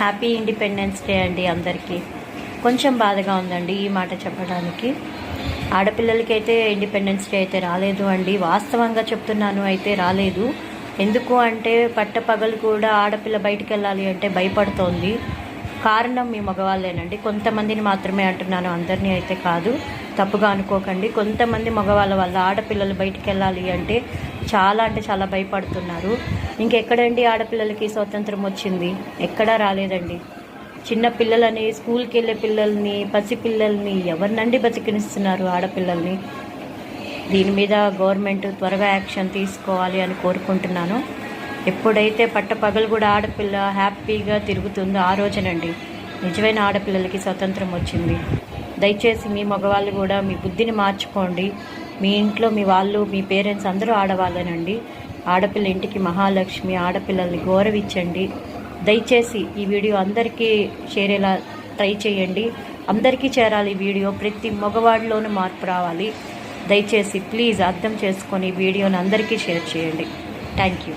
Happy independence day అండి అందరికీ. కొంచెం బాధగా ఉందండి ఈ మాట చెప్పడానికి. ఆడపిల్లలకి అయితే ఇండిపెండెన్స్ డే అయితే రాలేదు అండి. వాస్తవంగా చెప్తున్నాను అయితే రాలేదు. ఎందుకు అంటే పట్టపగలు కూడా ఆడపిల్ల బయటికి వెళ్ళాలి అంటే భయపడుతోంది. కారణం మీ మగవాళ్ళేనండి. కొంతమందిని మాత్రమే అంటున్నాను అందరినీ అయితే కాదు. తప్పుగా అనుకోకండి. కొంతమంది మగవాళ్ళ వల్ల ఆడపిల్లలు బయటికి వెళ్ళాలి అంటే చాలా అంటే చాలా భయపడుతున్నారు. ఇంకెక్కడండి ఆడపిల్లలకి స్వతంత్రం వచ్చింది? ఎక్కడా రాలేదండి. చిన్న పిల్లలని స్కూల్కి వెళ్ళే పిల్లల్ని పసి పిల్లల్ని ఎవరినండి బతికినిస్తున్నారు ఆడపిల్లల్ని? దీని మీద గవర్నమెంట్ త్వరగా యాక్షన్ తీసుకోవాలి అని కోరుకుంటున్నాను. ఎప్పుడైతే పట్టపగలు కూడా ఆడపిల్ల హ్యాపీగా తిరుగుతుందో ఆ రోజునండి నిజమైన ఆడపిల్లలకి స్వతంత్రం వచ్చింది. దయచేసి మీ మగవాళ్ళు కూడా మీ బుద్ధిని మార్చుకోండి. మీ ఇంట్లో మీ వాళ్ళు మీ పేరెంట్స్ అందరూ ఆడవాళ్ళనండి. ఆడపిల్ల ఇంటికి మహాలక్ష్మి ఆడపిల్లల్ని గౌరవించండి. దయచేసి ఈ వీడియో అందరికీ చేరేలా ట్రై చేయండి. అందరికీ చేరాలి వీడియో. ప్రతి మగవాడిలోనూ మార్పు రావాలి. దయచేసి ప్లీజ్ అర్థం చేసుకొని వీడియోని అందరికీ షేర్ చేయండి. Thank you.